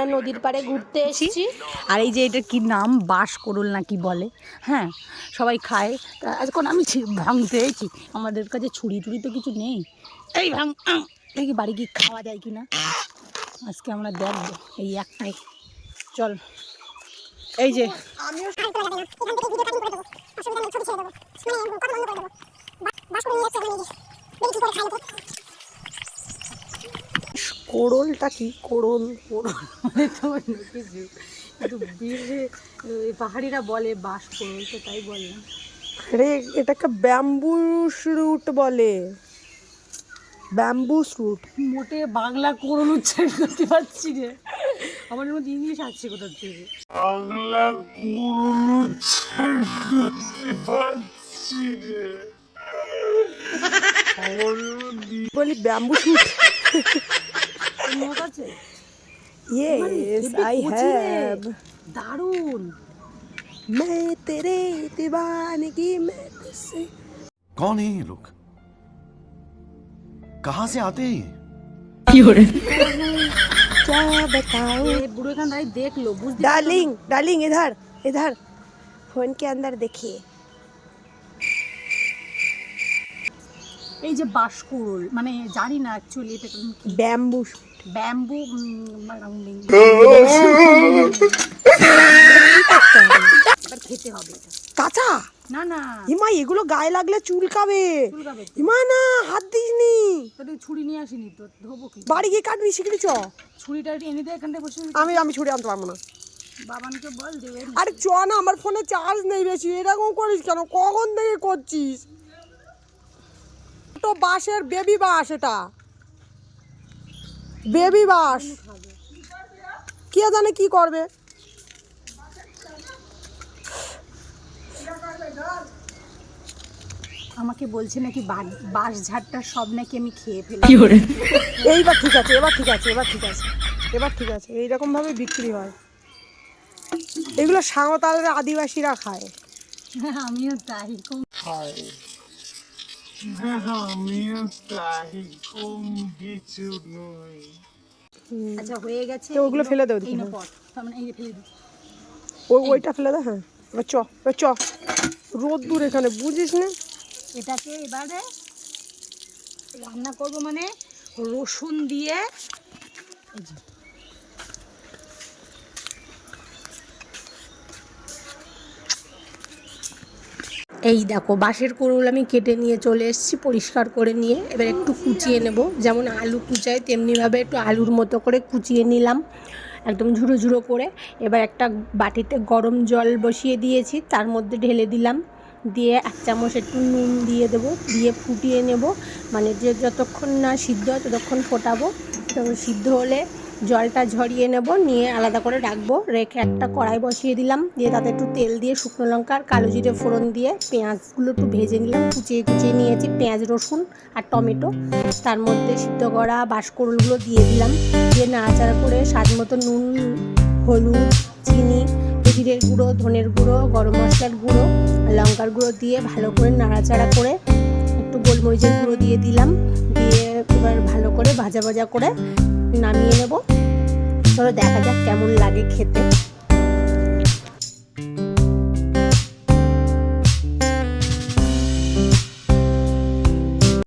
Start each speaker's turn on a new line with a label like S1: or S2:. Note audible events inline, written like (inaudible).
S1: আমরা নদীর পাড়ে ঘুরতে এসেছি।
S2: আর এই যে এটা কি নাম? বাস করল না কি বলে? হ্যাঁ সবাই খায়। তা এখন আমি ভাঙতে এসেছি। আমাদের কাছে ছুরি টুরি তো কিছু নেই। এই ভাঙ দেখি বাড়ি কি খাওয়া যায় কি না আজকে আমরা দেখব এই একটাই। চল এই যে।
S1: কোড়লটা কি? কোড়ল
S2: মানে তো অন্য কিছু। কিন্তু বীর পাহাড়িরা বলে বাঁশ করল তো তাই বললাম।
S1: রে এটাকে ব্যাম্বু রুট বলে। Bamboo root.
S2: মোটে বাংলা করুন উচ্চারণ করতে পারছি রে আমার মধ্যে ইংলিশ আছে কোথা থেকে?
S1: বলি ব্যাম্বু শুট
S2: তোর মত আছে
S1: yes
S2: heavy
S1: I
S2: কচি রে।
S1: হ্যাভ
S2: দারুণ
S1: मैं तेरे दीवानगी में तुझसे
S3: कौन है ये लोग कहां से आते हैं ये?
S1: क्या बताऊं
S2: এ বুড়ো এখান থেকে দেখলো বুঝতে
S1: डार्लिंग डार्लिंग इधर इधर फोन के अंदर देखिए
S2: এই যে বাঁশকুড়ুল মানে জানি না অ্যাকচুয়ালি এটা কোন কি
S1: ব্যাম্বু
S2: ব্যাম্বু (laughs) খেতে হবে
S1: কাঁচা?
S2: না না।
S1: হিমা এগুলো গায়ে লাগলে চুলকাবে। হিমা না হাত দিসনি।
S2: ছুরি নিয়ে আসিনি তো ধোবো কি?
S1: বাড়ি গিয়ে কাটবি শিখলি চ।
S2: ছুরিটা এনে দে বসে।
S1: আমি আমি ছুটে আনতে পারব না।
S2: বাবানকে বল দেবে
S1: আরে চ না আমার ফোনে চার্জ নেই বেশি। এরকম করিস কেন? কখন থেকে করছিস? তো বাঁশের বেবি বাঁশ এটা। বেবি বাঁশ কে জানে কি করবে?
S2: আমাকে বলছে নাকি বা- বাঁশ ঝাড়টা সব নাকি আমি খেয়ে ফেলি।
S1: এইবার ঠিক আছে এবার ঠিক আছে এবার ঠিক আছে এবার ঠিক আছে এইরকম ভাবে বিক্রি হয়। এগুলো সাঁওতালের আদিবাসীরা খায়।
S2: আমিও তাই। কম আচ্ছা হয়ে গেছে
S1: তো ওগুলো ফেলে দাও
S2: এই
S1: দিকে,
S2: না। পট তার মানে এই ফেলে দিই।
S1: ওই ওইটা ফেলে হ্যাঁ। এবার চ এবার চ। রোদ দূর এখানে বুঝিস না?
S2: এটাকে এবারে রান্না করব মানে রসুন দিয়ে এই
S1: দেখো, বাঁশের কুড়ুল আমি কেটে নিয়ে চলে এসেছি, পরিষ্কার করে নিয়ে। এবার একটু কুচিয়ে নেব। যেমন আলু কুচায় তেমনিভাবে একটু আলুর মতো করে কুচিয়ে নিলাম, একদম ঝুড়ো ঝুড়ো করে। এবার একটা বাটিতে গরম জল বসিয়ে দিয়েছি, তার মধ্যে ঢেলে দিলাম। দিয়ে এক চামচ একটু নুন দিয়ে দেবো, দিয়ে ফুটিয়ে নেব। মানে যে যতক্ষণ না সিদ্ধ হয় ততক্ষণ ফোটাবো। তো সিদ্ধ হলে জলটা ঝরিয়ে নেব, নিয়ে আলাদা করে রাখব। রেখে একটা কড়াই বসিয়ে দিলাম, দিয়ে তাতে একটু তেল দিয়ে শুকনো লঙ্কা আর কালো জিরে ফোড়ন দিয়ে পেঁয়াজগুলো একটু ভেজে নিলাম, কুচিয়ে কুচিয়ে নিয়েছি পেঁয়াজ, রসুন আর টমেটো। তার মধ্যে সিদ্ধ করা বাঁশকরুলগুলো দিয়ে দিলাম, দিয়ে নাড়াচাড়া করে স্বাদ মতো নুন, হলুদ, চিনি, জিরের গুঁড়ো, ধনের গুঁড়ো, গরম মশলার গুঁড়ো, লঙ্কার গুঁড়ো দিয়ে ভালো করে নাড়াচাড়া করে একটু গোলমরিচের গুঁড়ো দিয়ে দিলাম, দিয়ে এবার ভালো করে ভাজা ভাজা করে নামিয়ে নেব। চলো দেখা যাক কেমন লাগে খেতে।